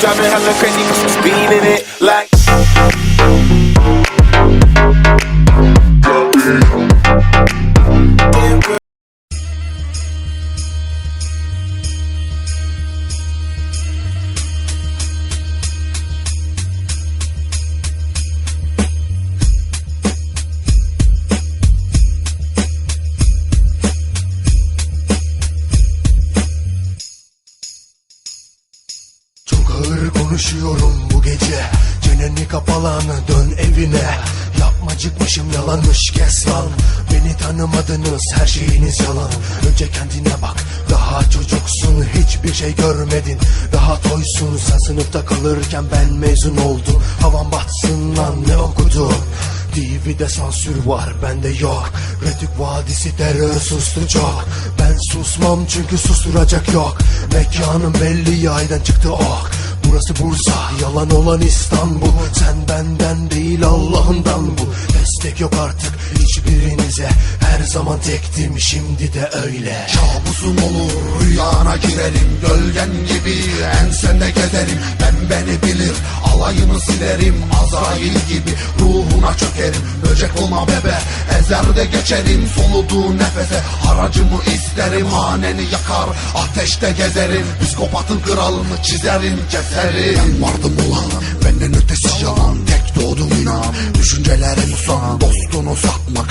Drive me hella crazy cause I'm speeding it like gece. Çeneni kapalanı dön evine. Yapmacıkmışım yalanmış kes lan. Beni tanımadınız her şeyiniz yalan. Önce kendine bak daha çocuksun Hiçbir şey görmedin. Daha toysun Sen sınıfta kalırken ben mezun oldum. Havan batsın lan ne okudun? TV'de sansür var bende yok. Retük vadisi terör sustu çok. Ben susmam çünkü susturacak yok. Mekanım belli yaydan çıktı ok Burası Bursa yalan olan İstanbul. Sen benden değil Allah'ından bu. Destek yok artık hiçbirinize zaman tektim şimdi de öyle. Kabusun olur rüyana girerim Gölgen gibi ensende gezerim Ben beni bilir alayını silerim Azrail gibi ruhuna çökerim. Böcek olma bebe ezerde geçerim Soluduğu nefese. Haracımı isterim Haneni yakar ateşte gezerim. Psikopatın kralını çizerim keserim. Ben vardım ulan benden ötesi yalan. Tek doğdum inan düşüncelerim son Dostunu satmak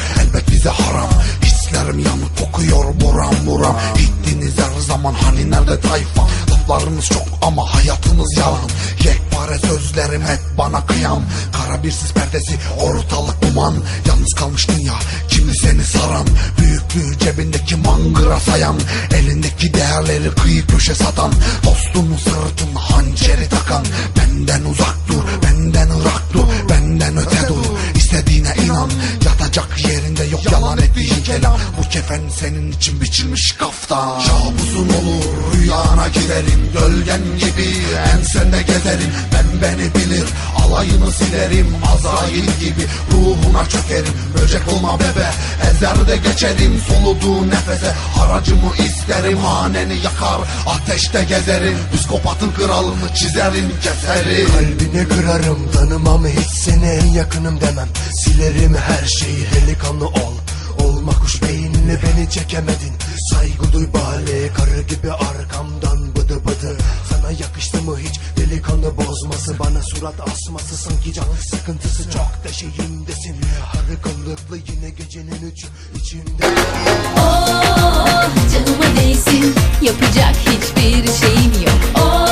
Laflarınız çok ama hayatınız yalan Yekpare sözlerim hep bana kıyam. Kara bir sis perdesi ortalık duman. Yalnız kalmış dünya kimi seni saran? Büyüklüğü cebindeki mangıra sayan. Elindeki değerleri kıyı köşe satan. Dostunun sırtına hançeri takan. Benden uzak dur ettiğin kelam. Bu kefen senin için biçilmiş kaftan. Kabusun olur rüyana girerim Gölgen gibi ensende gezerim. Ben beni bilir alayını silerim. Azrail gibi ruhuna çökerim. Böcek olma bebe ezerde geçerim. Soluduğu nefese haracımı isterim. Haneni yakar ateşte gezerim. Psikopatın kralını çizerim keserim. Kalbini kırarım tanımam hiç seni en yakınım demem Silerim her şeyi. Delikanlı ol beyinli beni çekemedin? Saygı duy bale karı gibi arkamdan bıdı bıdı. Sana yakıştı mı hiç? Delikanlı bozması Bana surat asması sanki can sıkıntısı. Çok da şeyindesin. Harı kılıklı yine gecenin üçü içimde Oh, canıma değsin. Yapacak hiçbir şeyim yok. Oh,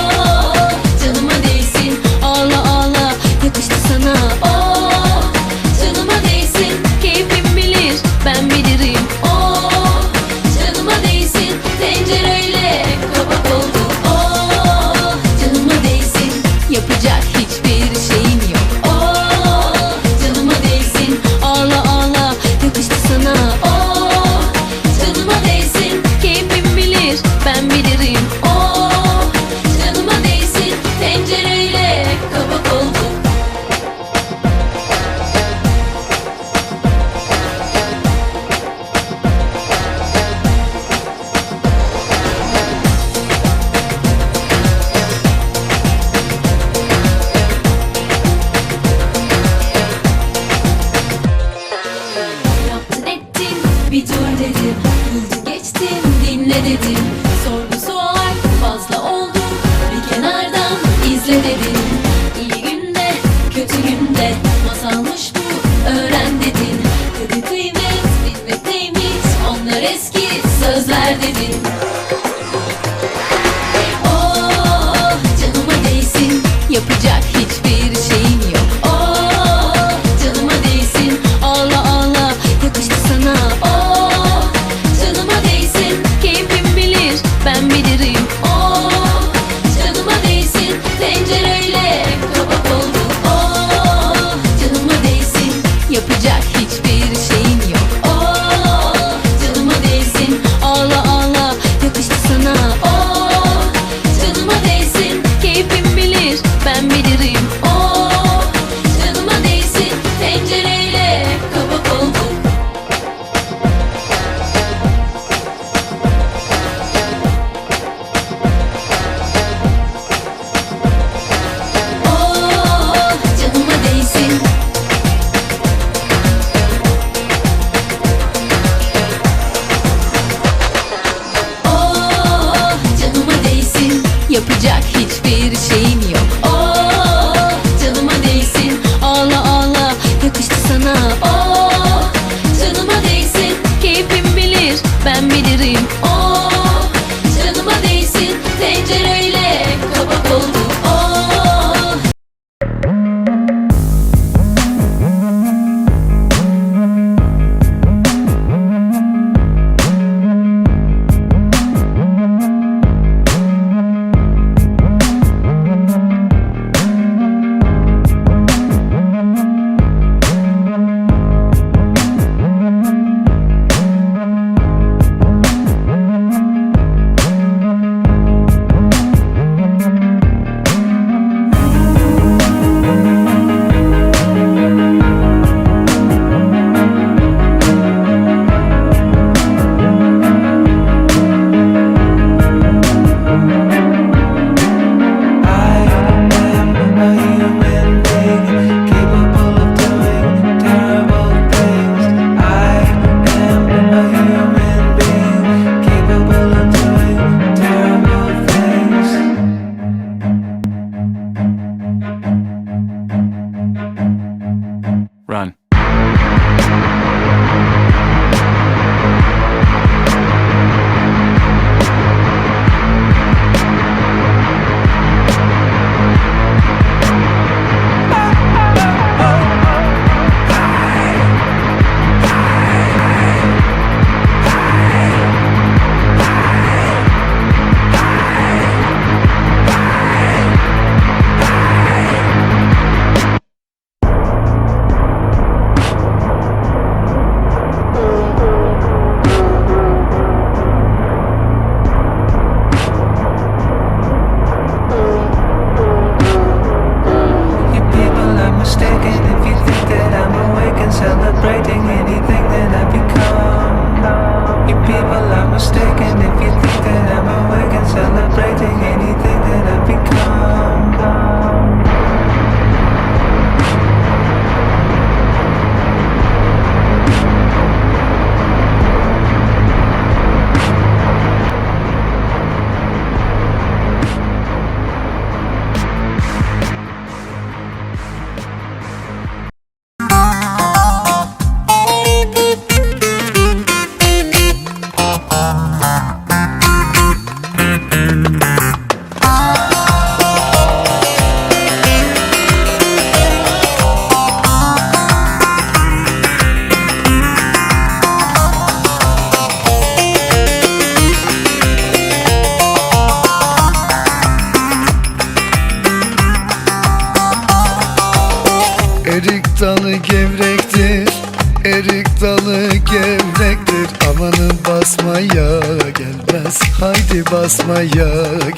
basmaya gelmez. Haydi basmaya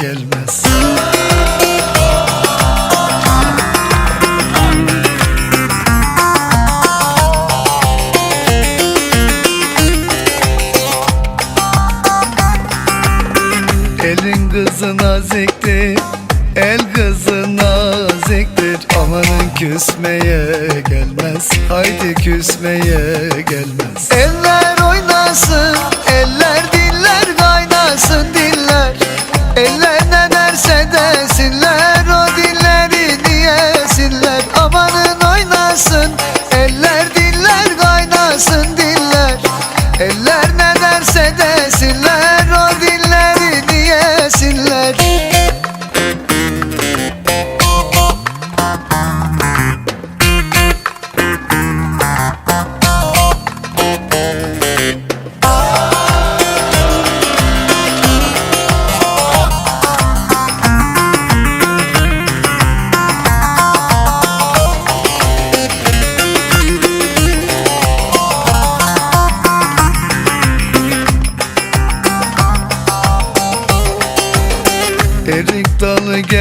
gelmez.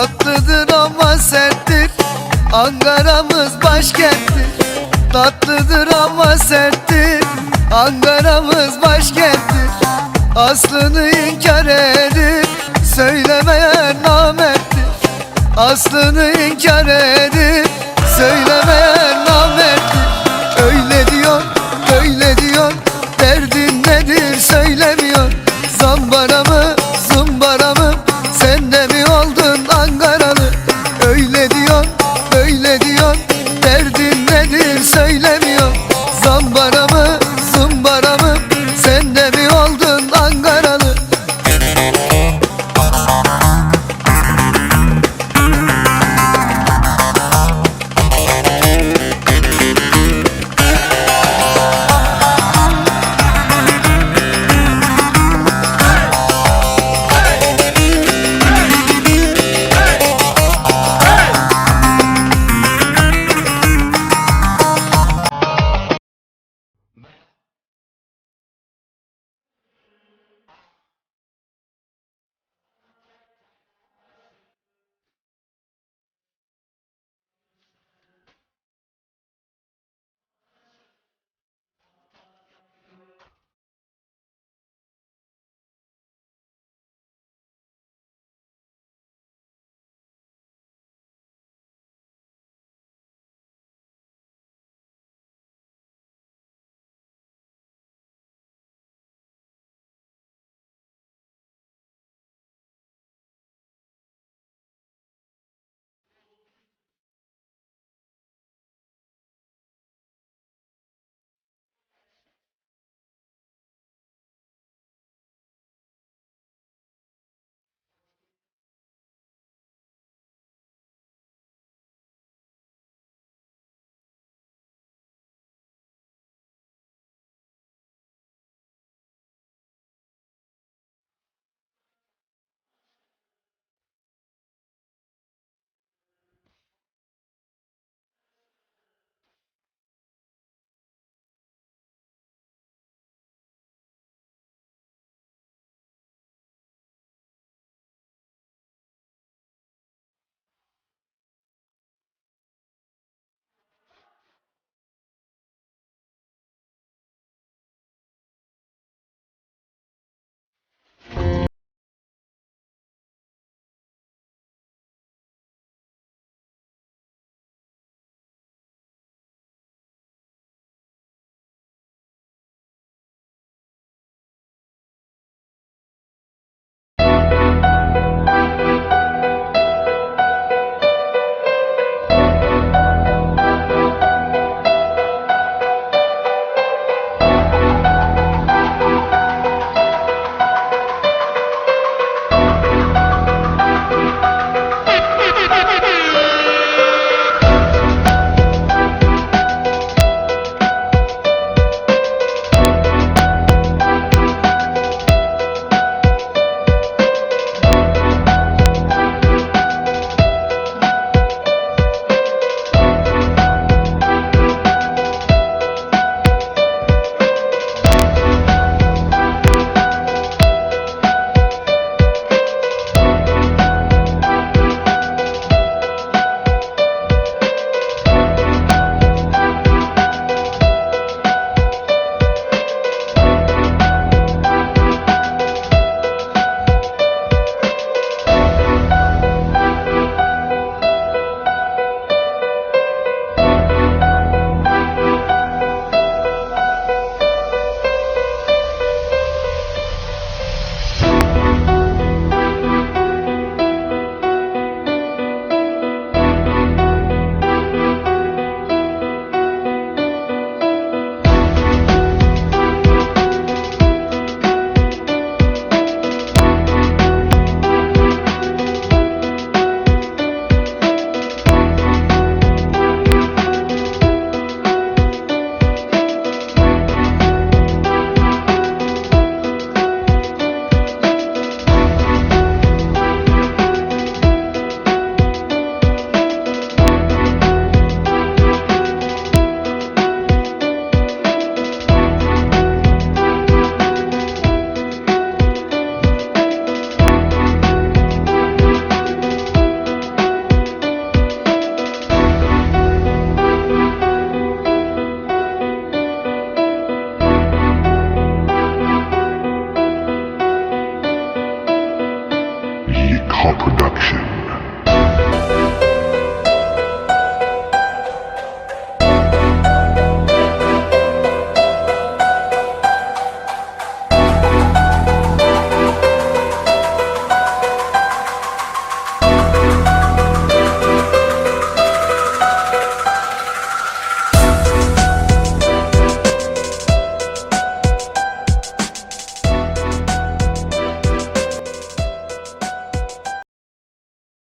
Tatlıdır ama serttir. Ankara'mız başkenttir. Tatlıdır ama serttir. Ankara'mız başkenttir. Aslını inkar edip Söylemeyen namerttir. Aslını inkar edip Ankara'da Production.